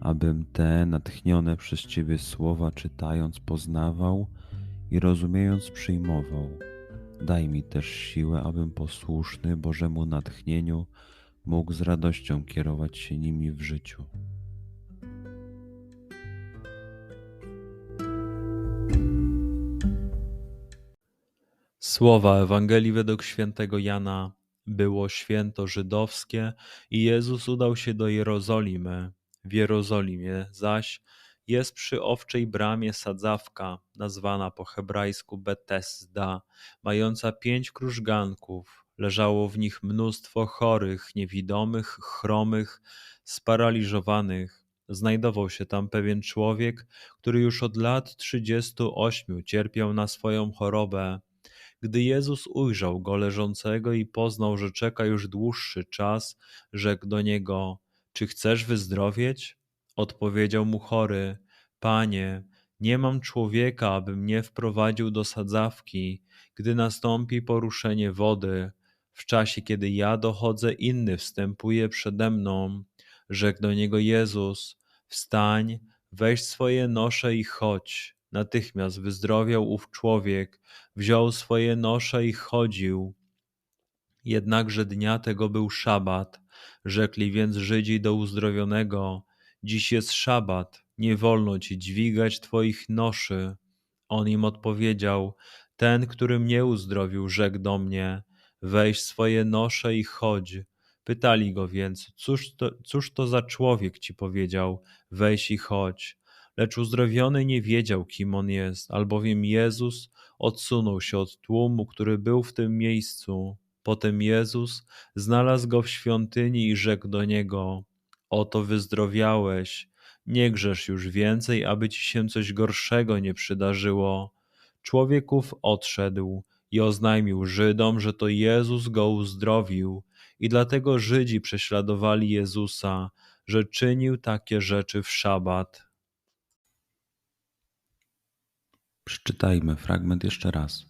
abym te natchnione przez Ciebie słowa czytając poznawał i rozumiejąc przyjmował. Daj mi też siłę, abym posłuszny Bożemu natchnieniu mógł z radością kierować się nimi w życiu. Słowa Ewangelii według świętego Jana. Było święto żydowskie i Jezus udał się do Jerozolimy w Jerozolimie zaś jest przy owczej bramie sadzawka, nazwana po hebrajsku Betesda, mająca pięć krużganków. Leżało w nich mnóstwo chorych, niewidomych, chromych, sparaliżowanych. Znajdował się tam pewien człowiek, który już od lat trzydziestu ośmiu cierpiał na swoją chorobę. Gdy Jezus ujrzał go leżącego i poznał, że czeka już dłuższy czas, rzekł do niego: czy chcesz wyzdrowieć? Odpowiedział mu chory: Panie, nie mam człowieka, aby mnie wprowadził do sadzawki, gdy nastąpi poruszenie wody. W czasie, kiedy ja dochodzę, inny wstępuje przede mną. Rzekł do niego Jezus: Wstań, weź swoje nosze i chodź. Natychmiast wyzdrowiał ów człowiek, wziął swoje nosze i chodził. Jednakże dnia tego był szabat. Rzekli więc Żydzi do uzdrowionego: Dziś jest szabat, nie wolno ci dźwigać twoich noszy. On im odpowiedział: Ten, który mnie uzdrowił, rzekł do mnie: Weź swoje nosze i chodź. Pytali go więc: Cóż to, cóż to za człowiek ci powiedział: Weź i chodź. Lecz uzdrowiony nie wiedział, kim on jest, albowiem Jezus odsunął się od tłumu, który był w tym miejscu. Potem Jezus znalazł go w świątyni i rzekł do niego: Oto wyzdrowiałeś, nie grzesz już więcej, aby ci się coś gorszego nie przydarzyło. Człowieków odszedł i oznajmił Żydom, że to Jezus go uzdrowił, i dlatego Żydzi prześladowali Jezusa, że czynił takie rzeczy w szabat. Przeczytajmy fragment jeszcze raz.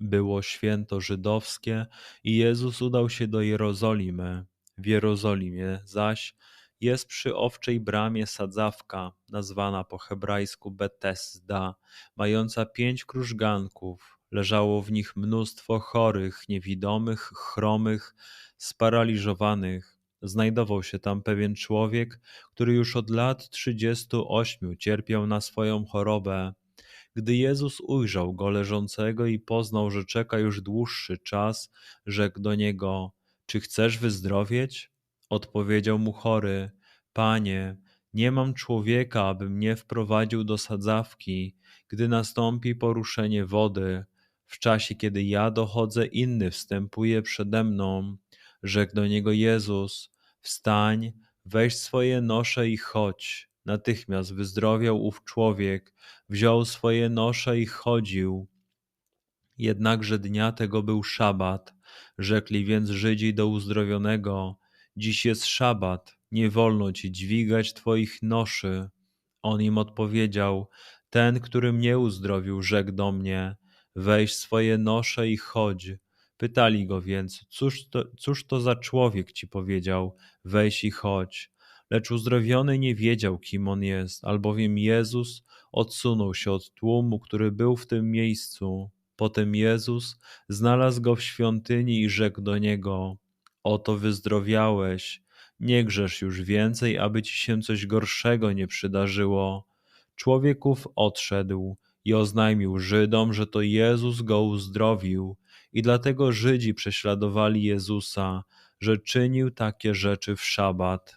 było święto żydowskie i Jezus udał się do Jerozolimy. W Jerozolimie zaś jest przy owczej bramie sadzawka, nazwana po hebrajsku Betesda, mająca pięć krużganków. Leżało w nich mnóstwo chorych, niewidomych, chromych, sparaliżowanych. Znajdował się tam pewien człowiek, który już od lat trzydziestu ośmiu cierpiał na swoją chorobę. Gdy Jezus ujrzał go leżącego i poznał, że czeka już dłuższy czas, rzekł do niego: Czy chcesz wyzdrowieć? Odpowiedział mu chory: Panie, nie mam człowieka, aby mnie wprowadził do sadzawki, gdy nastąpi poruszenie wody. W czasie, kiedy ja dochodzę, inny wstępuje przede mną. Rzekł do niego Jezus: Wstań, weź swoje nosze i chodź. Natychmiast wyzdrowiał ów człowiek, wziął swoje nosze i chodził. Jednakże dnia tego był szabat. Rzekli więc Żydzi do uzdrowionego: Dziś jest szabat, nie wolno ci dźwigać twoich noszy. On im odpowiedział: Ten, który mnie uzdrowił, rzekł do mnie: Weź swoje nosze i chodź. Pytali go więc: Cóż to, cóż to za człowiek ci powiedział: Weź i chodź. Lecz uzdrowiony nie wiedział, kim on jest, albowiem Jezus odsunął się od tłumu, który był w tym miejscu. Potem Jezus znalazł go w świątyni i rzekł do niego: Oto wyzdrowiałeś, nie grzesz już więcej, aby ci się coś gorszego nie przydarzyło. człowieków odszedł i oznajmił Żydom, że to Jezus go uzdrowił, i dlatego Żydzi prześladowali Jezusa, że czynił takie rzeczy w szabat.